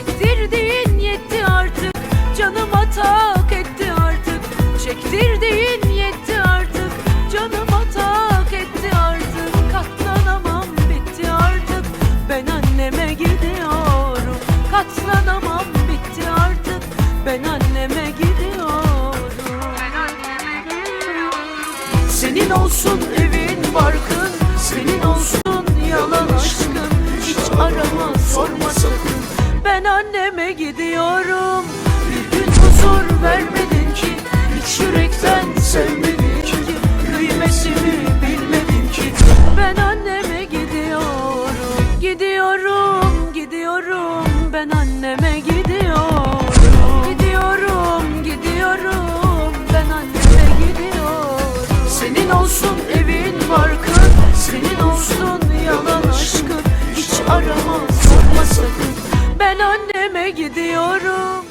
Çektirdiğin yetti artık. Canıma tak etti artık. Çektirdiğin yetti artık. Canıma tak etti artık. Katlanamam bitti artık. Ben anneme gidiyorum. Katlanamam bitti artık. Ben anneme gidiyorum. Senin olsun evin barkın Ben anneme gidiyorum. Bir gün huzur vermedin ki Hiç yürekten sevmedin ki Kıymetimi bilmedin ki. Ben anneme gidiyorum Gidiyorum, gidiyorum. Ben anneme gidiyorum Gidiyorum, gidiyorum. Ben anneme gidiyorum. Senin olsun evin Ben anneme gidiyorum